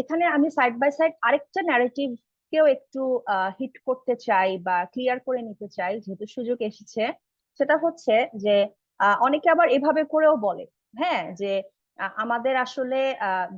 এখানে আমি side by side আরেকটা ন্যারেটিভ কেও একটু হিট করতে চাই বা ক্লিয়ার করে নিতে চাই, যেহেতু সুযোগ এসেছে, সেটা হচ্ছে যে অনেকে আবার এভাবে করেও বলে হ্যাঁ যে আমাদের আসলে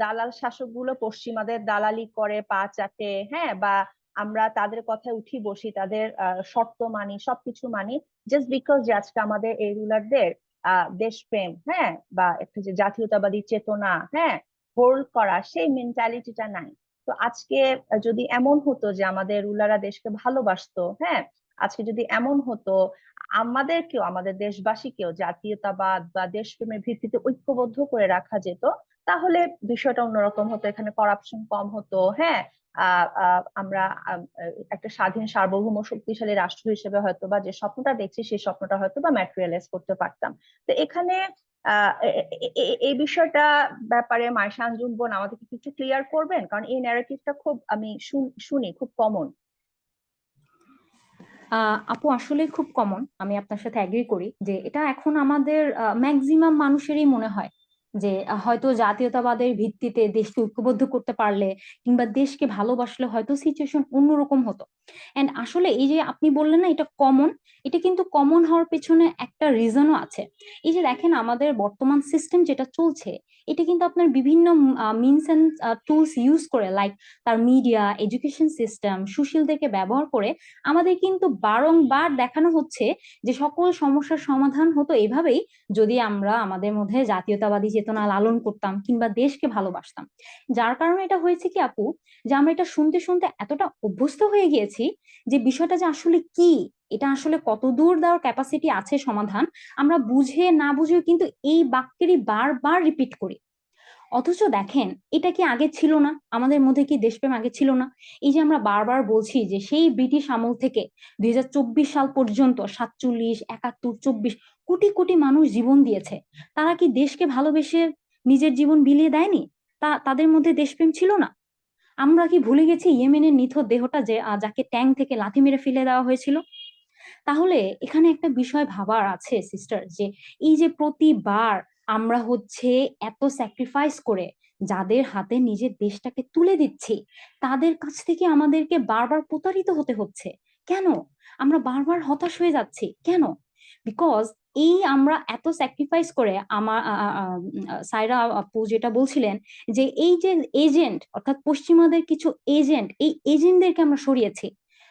দালাল শাসকগুলো পশ্চিমাদের দালালি করে পা চাটে হ্যাঁ বা আমরা তাদের কথায় উঠি বসি, তাদের শর্ত মানি, সবকিছু মানি জাস্ট বিকজ যে আজকে আমাদের এই রুলারদের আহ দেশপ্রেম হ্যাঁ বা একটা যে জাতীয়তাবাদী চেতনা হ্যাঁ হোল্ড করা, সেই মেন্টালিটিটা নাই। তো আজকে যদি এমন হতো যে আমাদের রুলাররা দেশকে ভালোবাসতো হ্যাঁ? আজকে যদি এমন হতো, আমাদেরকেও, আমাদের দেশবাসীকেও জাতীয়তাবাদ বা দেশপ্রেমের ভিত্তিতে ঐক্যবদ্ধ করে রাখা যেত, তাহলে বিষয়টা অন্যরকম হতো। এখানে করাপশন কম হতো হ্যাঁ? আমরা একটা স্বাধীন, সার্বভৌম, শক্তিশালী রাষ্ট্র হিসেবে হয়তো বা যে স্বপ্নটা দেখছি, সেই স্বপ্নটা হয়তো বা ম্যাটেরিয়ালাইজ করতে পারতাম। তো এখানে এই বিষয়টা ব্যাপারে আঞ্জুম বোন আমাদেরকে কিছু ক্লিয়ার করবেন? কারণ এই ন্যারেটিভটা খুব, আমি শুনি খুব কমন আপু আসলে খুব কমন আমি আপনার সাথে অ্যাগ্রি করি যে এটা এখন আমাদের ম্যাক্সিমাম মানুষেরই মনে হয়। যে হয়তো জাতীয়তাবাদের ভিত্তিতে দেশকে ঐক্যবদ্ধ করতে পারলে কিংবা দেশকে ভালোবাসলে হয়তো সিচুয়েশন অন্যরকম হতো। এন্ড আসলে এই যে আপনি বললেন না, এটা কমন এটা কিন্তু কমন হওয়ার পেছনে একটা রিজনও আছে। এই যে দেখেন, আমাদের বর্তমান সিস্টেম যেটা চলছে, এটা কিন্তু আপনার বিভিন্ন মিনস অ্যান্ড টুলস ইউজ করে লাইক তার মিডিয়া এডুকেশন সিস্টেম সুশীলদেরকে ব্যবহার করে আমাদের কিন্তু বারংবার দেখানো হচ্ছে যে সকল সমস্যার সমাধান হতো এভাবেই যদি আমরা আমাদের মধ্যে জাতীয়তাবাদী চেতনা লালন করতাম কিংবা দেশকে ভালোবাসতাম। যার কারণে এটা হয়েছে কি আপু? যে আমরা এটা শুনতে শুনতে এতটা অভ্যস্ত হয়ে গিয়েছি যে বিষয়টা যে আসলে কি? এটা আসলে কত দূর দেওয়ার ক্যাপাসিটি আছে সমাধান? আমরা বুঝে না বুঝেও কিন্তু এই বাক্যেরই বারবার রিপিট করি। অথচ দেখেন, এটা কি আগে ছিল না? আমাদের মধ্যে কি দেশপ্রেম আগে ছিল না? এই যে আমরা বারবার বলছি যে সেই ব্রিটিশ আমল থেকে দুই সাল পর্যন্ত সাতচল্লিশ, একাত্তর, চব্বিশ কোটি কোটি মানুষ জীবন দিয়েছে। তারা কি দেশকে ভালোবেসে নিজের জীবন বিলিয়ে দেয়নি? তা, তাদের মধ্যে দেশপ্রেম ছিল না। আমরা কি ভুলে গেছি ইয়েমেনের নিথর দেহটা যে যাকে ট্যাঙ্ক থেকে লাথি মেরে ফেলে দেওয়া হয়েছিল? তাহলে এখানে একটা বিষয় ভাবার আছে, সিস্টার, যে এই যে প্রতিবার আমরা হচ্ছে এত স্যাক্রিফাইস করে যাদের হাতে নিজের দেশটাকে তুলে দিচ্ছি, তাদের কাছ থেকে আমাদেরকে বারবার প্রতারিত হতে হচ্ছে। কেন? আমরা বারবার হতাশ হয়ে যাচ্ছি। কেন? বিকজ এই আমরা এত স্যাক্রিফাইস করে আমার সাইরা আপু যেটা বলছিলেন যে এই যে এজেন্ট অর্থাৎ পশ্চিমাদের কিছু এজেন্ট এই এজেন্টদেরকে আমরা সরিয়েছি।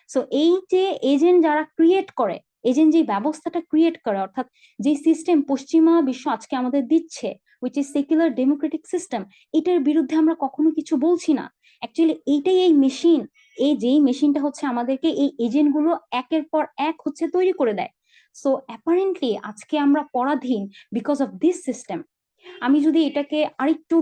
সো এই যে এজেন্ট যারা ক্রিয়েট করে এজেন্ট যে ব্যবস্থাটা ক্রিয়েট করে, অর্থাৎ যে সিস্টেম পশ্চিমা বিশ্ব আজকে আমাদের দিচ্ছে which is secular democratic system এটার বিরুদ্ধে আমরা কখনো কিছু বলছি না। অ্যাকচুয়ালি এইটাই এই মেশিন এই যেই মেশিনটা হচ্ছে আমাদেরকে এই এজেন্টগুলো একের পর এক হচ্ছে তৈরি করে দেয়। সো অ্যাপারেন্টলি আজকে আমরা পরাধীন বিকজ অফ দিস সিস্টেম আমি যদি এটাকে আরেকটু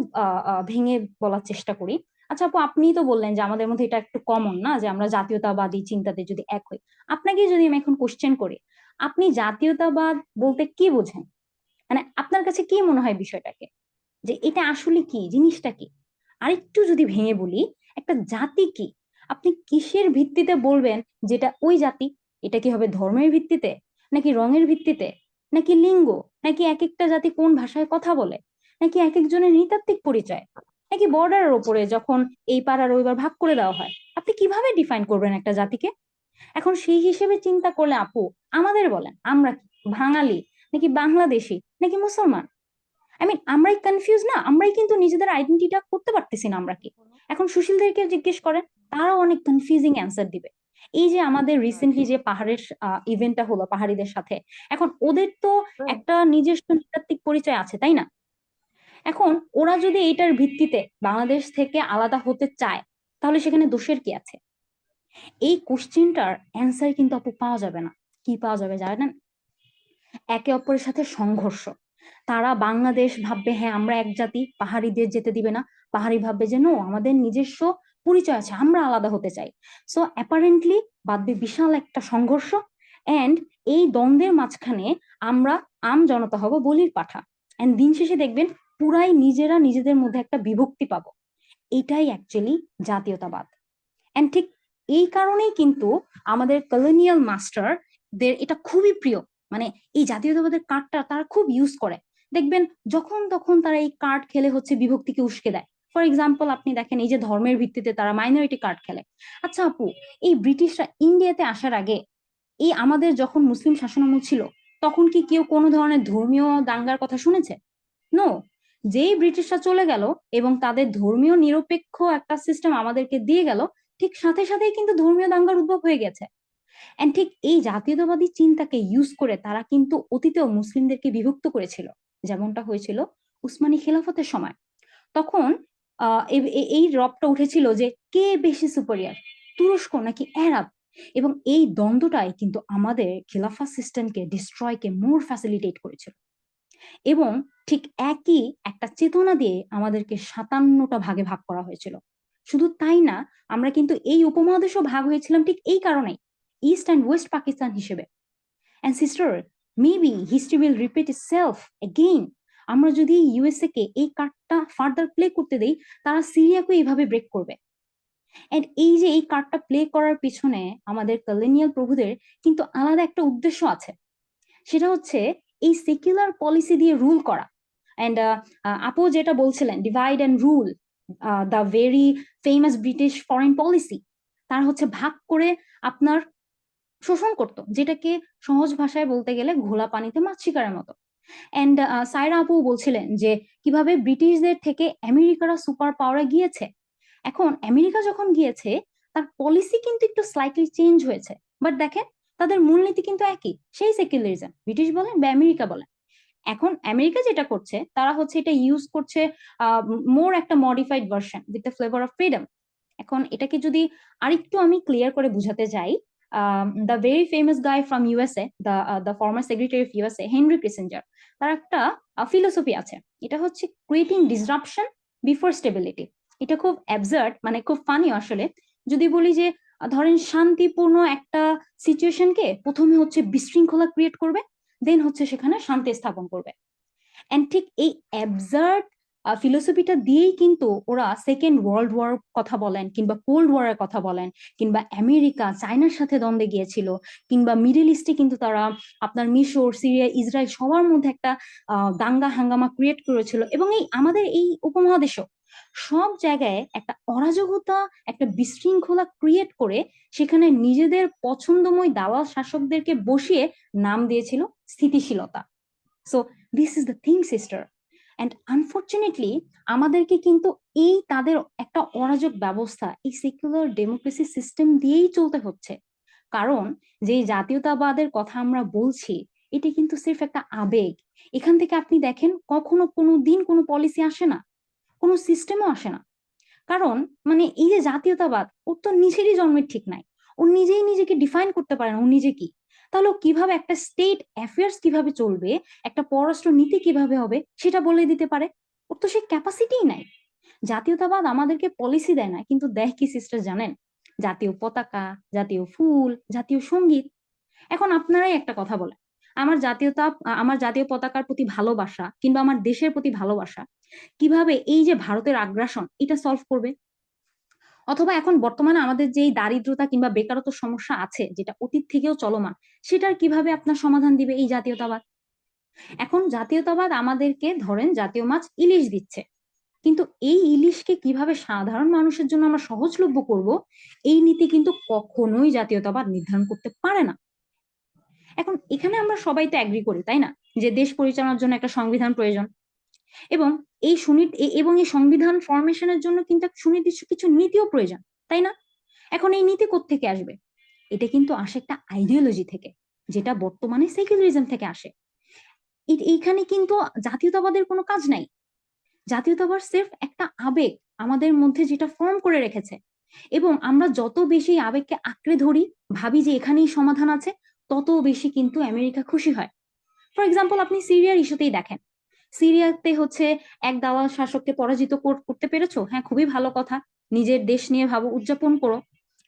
ভেঙে বলার চেষ্টা করি আচ্ছা আপু আপনি তো বললেন যে আমাদের মধ্যে এটা একটু কমন না, যে আমরা জাতীয়তাবাদী চিন্তাতে যদি এক হই। আপনাকে যদি আমি এখন কোশ্চেন করি, আপনি জাতীয়তাবাদ বলতে কি বোঝেন? মানে আপনার কাছে কি মনে হয় বিষয়টাকে? যে এটা আসলে কি? জিনিসটা কি? আরেকটু যদি ভেঙে বলি, একটা জাতি কি? আপনি কিসের ভিত্তিতে বলবেন যেটা ওই জাতি? এটা কি হবে ধর্মের ভিত্তিতে? নাকি রঙের ভিত্তিতে? নাকি লিঙ্গ? নাকি এক একটা জাতি কোন ভাষায় কথা বলে? নাকি এক একজনের নৃতাত্ত্বিক পরিচয়? নাকি বর্ডারের ওপরে যখন এই পাড়ার ওইবার ভাগ করে দেওয়া হয়? আপনি কীভাবে ডিফাইন করবেন একটা জাতিকে? এখন সেই হিসেবে চিন্তা করলে আপু আমাদের বলেন আমরা কি বাঙালি নাকি বাংলাদেশি নাকি মুসলমান? আই মিন আমরাই কনফিউজ না? আমরাই কিন্তু নিজেদের আইডেন্টিটা করতে পারতেছি না আমরা কি? এখন সুশীলদেরকে জিজ্ঞেস করেন তারাও অনেক কনফিউজিং অ্যান্সার দিবে। এই যে আমাদের রিসেন্টলি যে পাহাড়ের ইভেন্টটা হলো পাহাড়িদের সাথে এখন ওদের তো একটা নিজস্ব নৃতাত্ত্বিক পরিচয় আছে তাই না? এখন ওরা যদি এটার ভিত্তিতে বাংলাদেশ থেকে আলাদা হতে চায়, তাহলে সেখানে দোষের কি আছে? এই কোশ্চেনটার অ্যান্সার কিন্তু আপু পাওয়া যাবে না। কি পাওয়া যাবে জানেন? একে অপরের সাথে সংঘর্ষ। তারা বাংলাদেশ ভাববে হ্যাঁ আমরা এক জাতি পাহাড়িদের যেতে দিবে না। পাহাড়ি ভাববে যে, নো, আমাদের নিজস্ব পরিচয় আছে, আমরা আলাদা হতে চাই। সো অ্যাপারেন্টলি বাদবে বিশাল একটা সংঘর্ষ অ্যান্ড এই দ্বন্দ্বের মাঝখানে আমরা আম জনতা হব বলির পাঠা। অ্যান্ড দিন শেষে দেখবেন পুরাই নিজেরা নিজেদের মধ্যে একটা বিভক্তি পাবো। এটাই অ্যাকচুয়ালি জাতীয়তাবাদ। অ্যান্ড ঠিক এই কারণেই কিন্তু আমাদের কলোনিয়াল মাস্টারদের এটা খুবই প্রিয়। মানে এই জাতীয়তাবাদের কার্ডটা তারা খুব ইউজ করে। দেখবেন যখন তখন তারা এই কার্ড খেলে হচ্ছে বিভক্তিকে উস্কে দেয়। ফর এক্সাম্পল আপনি দেখেন এই যে ধর্মের ভিত্তিতে তারা মাইনরিটি কার্ড খেলে। আচ্ছা আপু, এই ব্রিটিশরা ইন্ডিয়াতে আসার আগে এই আমাদের যখন মুসলিম শাসনামল ছিল, তখন কি কেউ কোনো ধরনের ধর্মীয় দাঙ্গার কথা শুনেছে? নো যেই ব্রিটিশরা চলে গেল এবং তাদের ধর্মীয় নিরপেক্ষ একটা সিস্টেম আমাদেরকে দিয়ে গেল, ঠিক সাথে সাথেই কিন্তু ধর্মীয় দাঙ্গার উদ্ভব হয়ে গেছে। এন্ড ঠিক এই জাতীয়তাবাদী চিন্তাকে ইউজ করে তারা কিন্তু অতীতেও মুসলিমদেরকে বিভক্ত করেছিল। যেমনটা হয়েছিল উসমানী খেলাফতের সময়। তখন এই রবটা উঠেছিল যে কে বেশি সুপারিয়ার তুরস্ক নাকি আরব? এবং এই দ্বন্দ্বটাই কিন্তু আমাদের খিলাফা সিস্টেমকে ডিস্ট্রয়কে মোর ফ্যাসিলিটেট করেছিল। এবং ঠিক একই একটা চেতনা দিয়ে আমাদেরকে সাতান্নটা ভাগে ভাগ করা হয়েছিল। শুধু তাই না, আমরা কিন্তু এই উপমহাদেশও ভাগ হয়েছিলাম ঠিক এই কারণেই ইস্ট অ্যান্ড ওয়েস্ট পাকিস্তান হিসেবে। And sister maybe history will repeat self again আমরা যদি ইউএসএ কে এই কার্ডটা ফার্দার প্লে করতে দেই, তারা সিরিয়াকে এইভাবে ব্রেক করবে। এন্ড এই যে এই কার্ডটা প্লে করার পিছনে আমাদের কলোনিয়াল প্রভুদের কিন্তু আলাদা একটা উদ্দেশ্য আছে। সেটা হচ্ছে এই সেকুলার পলিসি দিয়ে রুল করা। অ্যান্ড আপু যেটা বলছিলেন divide and rule the very famous British foreign policy তার হচ্ছে ভাগ করে আপনার শোষণ করতো, যেটাকে সহজ ভাষায় বলতে গেলে ঘোলা পানিতে মাছ শিকারের মতো। অ্যান্ড সাইরা আপু বলছিলেন যে, কীভাবে ব্রিটিশদের থেকে আমেরিকারা সুপার পাওয়ারে গিয়েছে? এখন আমেরিকা যখন গিয়েছে, তার পলিসি কিন্তু একটু স্লাইটলি চেঞ্জ হয়েছে। বাট দেখেন তাদের মূলনীতি কিন্তু একই, সেই সেকুলারিজম ব্রিটিশ বলেন বা আমেরিকা বলেন। এখন আমেরিকা যেটা করছে, তারা হচ্ছে এটা ইউজ করছে মোর একটা modified version with the flavour of freedom এখন এটাকে যদি আরেকটু আমি ক্লিয়ার করে বুঝাতে যাই the very famous guy from USA the the former secretary of USA Henry Kissinger তার একটা ফিলোসফি আছে। এটা হচ্ছে ক্রিয়েটিং ডিসরাপশন বিফোর স্টেবিলিটি এটা খুব অ্যাবজার্ড মানে খুব ফানি আসলে। যদি বলি যে ধরেন শান্তিপূর্ণ একটা সিচুয়েশনকে প্রথমে হচ্ছে বিশৃঙ্খলা ক্রিয়েট করবে দেন হচ্ছে সেখানে শান্তি স্থাপন করবে। এন্ড ঠিক এই অ্যাবজার্ড ফিলোসফিটা দিয়েই কিন্তু ওরা সেকেন্ড ওয়ার্ল্ড ওয়ার কথা বলেন, কিংবা কোল্ড ওয়ারের কথা বলেন, কিংবা আমেরিকা চায়নার সাথে দ্বন্দ্বে গিয়েছিল, কিংবা মিডল ইস্টে কিন্তু তারা আপনার মিশর, সিরিয়া, ইসরায়েল সবার মধ্যে একটা দাঙ্গা হাঙ্গামা ক্রিয়েট করেছিল। এবং এই আমাদের এই উপমহাদেশও সব জায়গায় একটা অরাজকতা, একটা বিশৃঙ্খলা ক্রিয়েট করে সেখানে নিজেদের পছন্দময় দালাল শাসকদেরকে বসিয়ে নাম দিয়েছিল স্থিতিশীলতা। So this is the thing sister and unfortunately আমাদেরকে কিন্তু এই তাদের একটা অরাজক ব্যবস্থা, এই সেকুলার ডেমোক্রেসি সিস্টেম দিয়েই চলতে হচ্ছে। কারণ, যে জাতীয়তাবাদের কথা আমরা বলছি, এটি কিন্তু সির্ফ একটা আবেগ। এখান থেকে আপনি দেখেন, কখনো কোনো দিন কোনো পলিসি আসে না। কোনো সিস্টেমও আসে না। কারণ মানে এই যে জাতীয়তাবাদ ওর তো নিজেরই জন্মের ঠিক নাই। ও নিজেই নিজেকে ডিফাইন করতে পারে না, ও নিজে কি? তাহলে কীভাবে একটা স্টেট অ্যাফেয়ার্স কীভাবে চলবে, একটা পররাষ্ট্র নীতি কীভাবে হবে, সেটা বলে দিতে পারে? ওর তো সে ক্যাপাসিটিই নাই। জাতীয়তাবাদ আমাদেরকে পলিসি দেয় না, কিন্তু দেয় কি সিস্টার জানেন? জাতীয় পতাকা, জাতীয় ফুল, জাতীয় সংগীত। এখন আপনারাই একটা কথা বলেন। আমার জাতীয়তা, আমার জাতীয় পতাকার প্রতি ভালোবাসা কিংবা আমার দেশের প্রতি ভালোবাসা, কীভাবে এই যে ভারতের আগ্রাসন, এটা সলভ করবে? অথবা এখন বর্তমানে আমাদের যে দারিদ্রতা কিংবা বেকারত্ব সমস্যা আছে, যেটা অতীত থেকেও চলমান, সেটার কীভাবে আপনার সমাধান দিবে এই জাতীয়তাবাদ? এখন জাতীয়তাবাদ আমাদেরকে ধরেন জাতীয় মাছ ইলিশ দিচ্ছে, কিন্তু এই ইলিশকে কীভাবে সাধারণ মানুষের জন্য আমরা সহজলভ্য করব, এই নীতি কিন্তু কখনোই জাতীয়তাবাদ নির্ধারণ করতে পারে না। এখন এখানে আমরা সবাই তো অ্যাগ্রি করি, তাই না? যে দেশ পরিচালনার জন্য একটা সংবিধান প্রয়োজন। এবং এই সুনি এবং এই সংবিধান ফরমেশনের জন্য কিন্তু সুনির্দিষ্ট কিছু নীতিও প্রয়োজন, তাই না? এখন এই নীতি থেকে আসবে? এটা কিন্তু আসে একটা আইডিওলজি থেকে, যেটা বর্তমানে সেকুলারিজম থেকে আসে। এইখানে কিন্তু জাতীয়তাবাদের কোনো কাজ নাই। জাতীয়তাবাদ সির্ফ একটা আবেগ আমাদের মধ্যে যেটা ফর্ম করে রেখেছে। এবং আমরা যত বেশি আবেগকে আঁকড়ে ধরি, ভাবি যে এখানেই সমাধান আছে তত বেশি কিন্তু আমেরিকা খুশি হয়। ফর এক্সাম্পল আপনি সিরিয়ার ইস্যুতেই দেখেন। সিরিয়াতে হচ্ছে এক দালাল শাসককে পরাজিত করতে পেরেছ? হ্যাঁ খুবই ভালো কথা। নিজের দেশ নিয়ে ভাবো উদযাপন করো।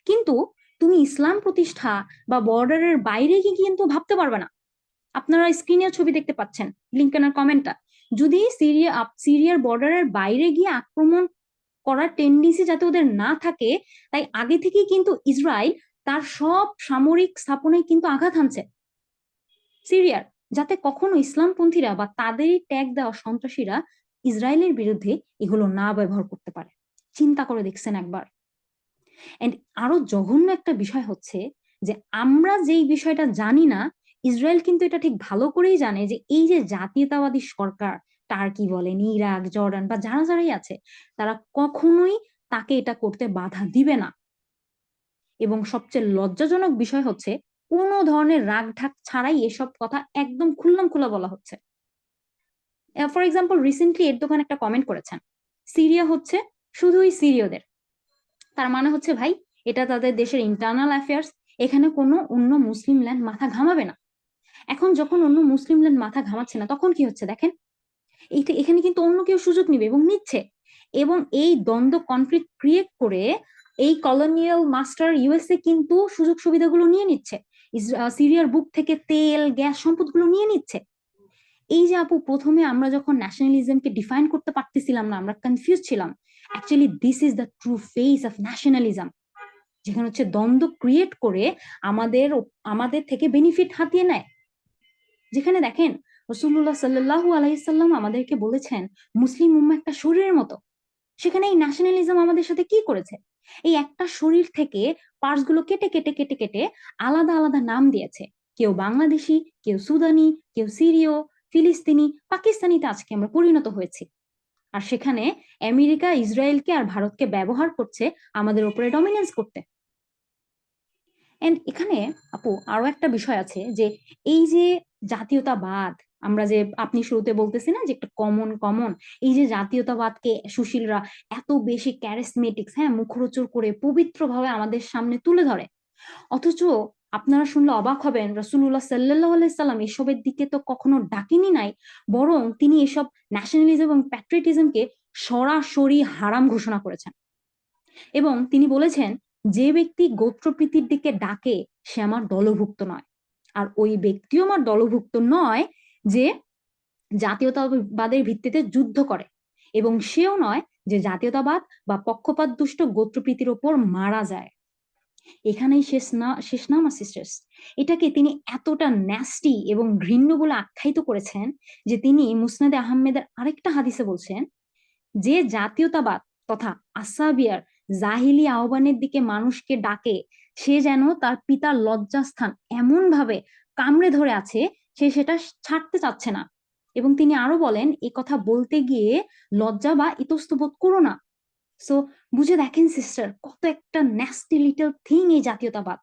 কিন্তু তুমি ইসলাম প্রতিষ্ঠা বা বর্ডারের বাইরে গিয়ে কিন্তু ভাবতে পারবে না। আপনারা স্ক্রিনে ছবি দেখতে পাচ্ছেন লিঙ্কেনের কমেন্টটা যদি সিরিয়া সিরিয়ার বর্ডারের বাইরে গিয়ে আক্রমণ করার টেন্ডেন্সি যাতে ওদের না থাকে, তাই আগে থেকেই কিন্তু ইসরায়েল তার সব সামরিক স্থাপনায় কিন্তু আঘাত হানছে। সিরিয়ার, যাতে কখনো ইসলামপন্থীরা বা তাদেরই ট্যাগ দেওয়া সন্ত্রাসীরা ইসরায়েলের বিরুদ্ধে এগুলো না ব্যবহার করতে পারে। চিন্তা করে দেখছেন একবার। আরও জঘন্য একটা বিষয় হচ্ছে যে আমরা যেই বিষয়টা জানি না, ইসরায়েল কিন্তু এটা ঠিক ভালো করেই জানে যে এই যে জাতীয়তাবাদী সরকার, টার্কি বলেন, ইরাক, জর্ডান বা যারা যারাই আছে, তারা কখনোই তাকে এটা করতে বাধা দিবে না। এবং সবচেয়ে লজ্জাজনক বিষয় হচ্ছে, কোনো ধরনের রাগ ঢাক ছাড়াই এসব কথা একদম খুল্লাম খোলা বলা হচ্ছে। ফর এক্সাম্পল রিসেন্টলি এর দোকান একটা কমেন্ট করেছেন। সিরিয়া হচ্ছে শুধুই সিরীয়দের। তার মানে হচ্ছে, ভাই, এটা তাদের দেশের ইন্টারনাল অ্যাফেয়ার্স এখানে কোনো অন্য মুসলিম ল্যান্ড মাথা ঘামাবে না। এখন যখন অন্য মুসলিম ল্যান্ড মাথা ঘামাচ্ছে না, তখন কি হচ্ছে দেখেন? এখানে কিন্তু অন্য কেউ সুযোগ নিবে এবং নিচ্ছে। এবং এই দ্বন্দ্ব কনফ্লিক্ট ক্রিয়েট করে এই কলোনিয়াল মাস্টার ইউএসএ কিন্তু সুযোগ সুবিধাগুলো নিয়ে নিচ্ছে। সিরিয়ার বুক থেকে তেল, গ্যাস সম্পদগুলো নিয়ে নিচ্ছে। এই যে আপু, প্রথমে আমরা যখন ন্যাশনালিজমকে ডিফাইন করতে পারতেছিলাম না, আমরা কনফিউজ ছিলাম। Actually this is the true face of nationalism যেখানে হচ্ছে দ্বন্দ্ব ক্রিয়েট করে আমাদের আমাদের থেকে বেনিফিট হাতিয়ে নেয়। যেখানে দেখেন রসুল্লাহ সাল্লাহু আলাইসাল্লাম আমাদেরকে বলেছেন, মুসলিম উম্মা একটা শরীরের মতো। সেখানে এই ন্যাশনালিজম আমাদের সাথে কি করেছে? এই একটা শরীর থেকে পার্টসগুলো কেটে কেটে কেটে কেটে আলাদা আলাদা নাম দিয়েছে। কেউ বাংলাদেশি, কেউ সুদানি, কেউ সিরিয়, ফিলিস্তিনি, পাকিস্তানিতে আজকে আমরা পরিণত হয়েছি। আর সেখানে আমেরিকা, ইসরায়েলকে আর ভারতকে ব্যবহার করছে আমাদের উপরে ডমিনেন্স করতে। এন্ড এখানে আপু আরও একটা বিষয় আছে যে এই যে জাতীয়তাবাদ আমরা যে আপনি শুরুতে বলতেছি না যে একটা কমন কমন এই যে জাতীয়তাবাদকে সুশীলরা এত বেশি ক্যারিসমেটিক্স হ্যাঁ মুখরোচর করে পবিত্রভাবে আমাদের সামনে তুলে ধরে। অথচ আপনারা শুনলে অবাক হবেন রসুল্লাহ সাল্লাহ সাল্লাম এসবের দিকে তো কখনো ডাকেনি নাই, বরং তিনি এসব ন্যাশনালিজম এবং প্যাট্রিয়টিজমকে সরাসরি হারাম ঘোষণা করেছেন। এবং তিনি বলেছেন, যে ব্যক্তি গোত্রপ্রীতির দিকে ডাকে, সে আমার দলভুক্ত নয়। আর ওই ব্যক্তিও আমার দলভুক্ত নয় যে জাতীয়তাবাদের ভিত্তিতে যুদ্ধ করে এবং সেও নয় যে জাতীয়তাবাদ বা পক্ষপাত দুষ্ট গোত্রপ্রীতির ওপর মারা যায়। এখানেই শেষ না শেষ না আমার সিস্টার্স এটাকে তিনি এতটা ন্যাস্টি এবং ঘৃণ্য বলে আখ্যায়িত করেছেন যে তিনি মুসনাদে আহমেদের আরেকটা হাদিসে বলছেন, যে জাতীয়তাবাদ তথা আসাবিয়ার জাহিলি আহ্বানের দিকে মানুষকে ডাকে, সে যেন তার পিতার লজ্জাস্থান এমন ভাবে কামড়ে ধরে আছে সে সেটা ছাড়তে চাচ্ছে না। এবং তিনি আরও বলেন এই কথা বলতে গিয়ে লজ্জা বা ইতস্তবোধ করো না। সো বুঝে দেখেন সিস্টার কত একটা ন্যাস্টি লিটল থিং এই জাতীয়তাবাদ।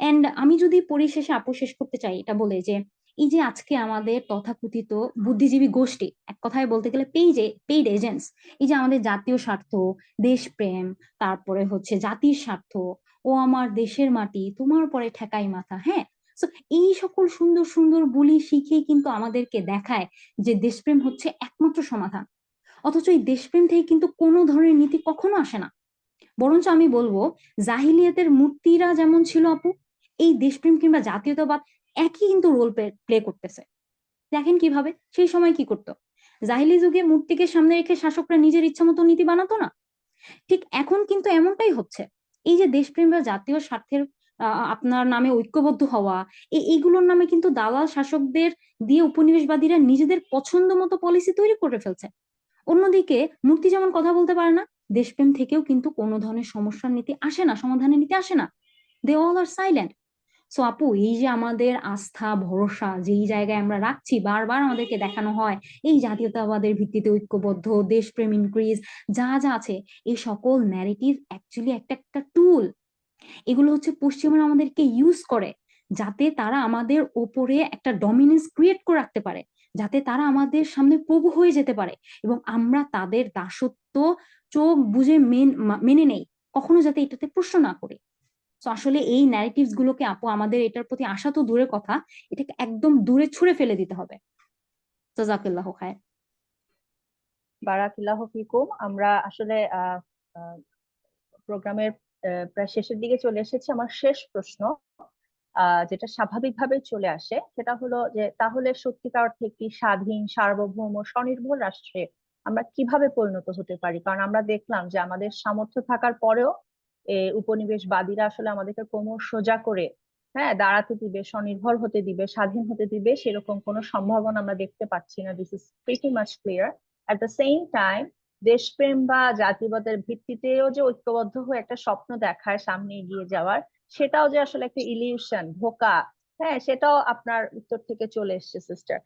এন্ড আমি যদি পরিশেষে আপু শেষ করতে চাই, এটা বলে যে, এই যে আজকে আমাদের তথাকথিত বুদ্ধিজীবী গোষ্ঠী, এক কথায় বলতে গেলে পেইজে পেইড এজেন্টস এই যে আমাদের জাতীয় স্বার্থ, দেশপ্রেম, তারপরে হচ্ছে জাতির স্বার্থ, ও আমার দেশের মাটি, তোমার পরে ঠেকাই মাথা হ্যাঁ? তো এই সকল সুন্দর সুন্দর বুলি শিখেই কিন্তু আমাদেরকে দেখায় যে দেশপ্রেম হচ্ছে একমাত্র সমাধান। অথচ এই দেশপ্রেম থেকে কিন্তু কোনো ধরনের নীতি কখনো আসে না। বরঞ্চ আমি বলব, জাহিলিয়াতের মূর্তিরা যেমন ছিল আপু, এই দেশপ্রেম কিংবা জাতীয়তাবাদ একই কিন্তু রোল প্লে করতেছে। দেখেন কীভাবে? সেই সময় কি করতো? জাহিলি যুগে মূর্তিকে সামনে রেখে শাসকরা নিজের ইচ্ছা মতো নীতি বানাতো না। ঠিক এখন কিন্তু এমনটাই হচ্ছে। এই যে দেশপ্রেম বা জাতীয় স্বার্থের আপনার নামে ঐক্যবদ্ধ হওয়া এই এইগুলোর নামে কিন্তু দালাল শাসকদের দিয়ে উপনিবেশবাদীরা নিজেদের পছন্দ মতো পলিসি তৈরি করে ফেলছে। অন্যদিকে মূর্তি যেমন কথা বলতে পারে না, দেশপ্রেম থেকেও কিন্তু কোনো ধরনের সমস্যার নীতি আসে না, সমাধানের নীতি আসে না। They all are silent so আপু, এই যে আমাদের আস্থা, ভরসা, যেই জায়গায় আমরা রাখছি, বারবার আমাদেরকে দেখানো হয়, এই জাতীয়তাবাদের ভিত্তিতে ঐক্যবদ্ধ, দেশপ্রেম ইনক্রিজ যা যা আছে, এই সকল ন্যারেটিভ অ্যাকচুয়ালি একটা একটা টুল এগুলো হচ্ছে পশ্চিমরা আমাদেরকে ইউজ করে যাতে তারা আমাদের ওপরে একটা ডমিনেন্স ক্রিয়েট করে রাখতে পারে, যাতে তারা আমাদের সামনে প্রভু হয়ে যেতে পারে এবং আমরা তাদের দাসত্ব চোখ বুঝে মেনে নেই, কখনো যাতে এটাতে প্রশ্ন না করি। তো আসলে এই ন্যারেটিভস গুলোকে আপু আমাদের এটার প্রতি আশা তো দূরের কথা, এটাকে একদম দূরে ছুড়ে ফেলে দিতে হবে। জাজাকিল্লাহ খায় বারাকিল্লাহ ফিকুম। আমরা আসলে প্রোগ্রামের প্রায় শেষের দিকে চলে এসেছি আমার শেষ প্রশ্ন যেটা স্বাভাবিকভাবে চলে আসে। সেটা হলো যে, তাহলে সত্যিকার অর্থে একটি স্বাধীন, সার্বভৌম, স্বনির্ভর রাষ্ট্রে আমরা কীভাবে পরিণত হতে পারি? কারণ আমরা দেখলাম যে, আমাদের সামর্থ্য থাকার পরেও উপনিবেশবাদীরা আসলে আমাদেরকে কোমর সোজা করে হ্যাঁ দাঁড়াতে দিবে, স্বনির্ভর হতে দিবে, স্বাধীন হতে দিবে, সেরকম কোনো সম্ভাবনা আমরা দেখতে পাচ্ছি না। This is pretty much clear at the same time দেশপ্রেম বা জাতিবাদের ভিত্তিতেও যে ঐক্যবদ্ধ হয়ে একটা স্বপ্ন দেখায় সামনে এগিয়ে যাওয়ার, সেটাও যে আসলে একটা ইলিউশন ধোকা হ্যাঁ সেটাও আপনার উত্তর থেকে চলে এসছে সিস্টার